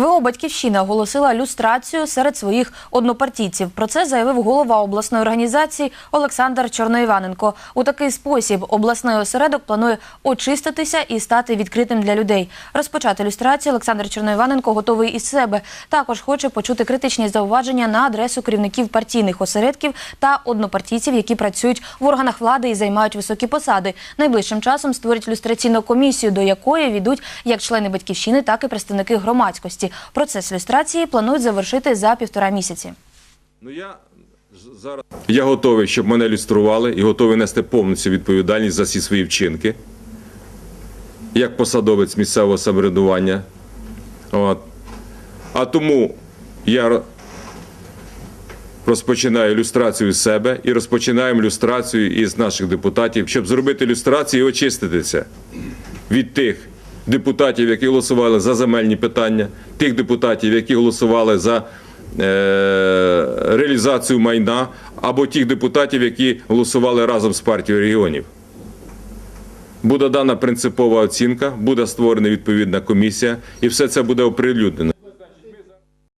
ВО Батьківщина оголосила люстрацію серед своїх однопартійців. Про це заявив голова обласної організації Олександр Чорноіваненко. У такий спосіб обласний осередок планує очиститися і стати відкритим для людей. Розпочати люстрацію Олександр Чорноіваненко готовий із себе. Також хоче почути критичні зауваження на адресу керівників партійних осередків та однопартійців, які працюють в органах влади і займають високі посади. Найближчим часом створять люстраційну комісію, до якої війдуть як члени батьківщини, так і представники громадськості. Процес люстрації планують завершити за півтора місяці. Ну я готовий, щоб мене люстрували і готовий нести повністю відповідальність за всі свої вчинки, як посадовець місцевого самоврядування. А тому я розпочинаю люстрацію з себе і розпочинаємо люстрацію із наших депутатів, щоб зробити люстрацію і очиститися від тих депутатів, які голосували за земельні питання, тих депутатів, які голосували за е, реалізацію майна, або тих депутатів, які голосували разом з партією регіонів. Буде дана принципова оцінка, буде створена відповідна комісія, і все це буде оприлюднено.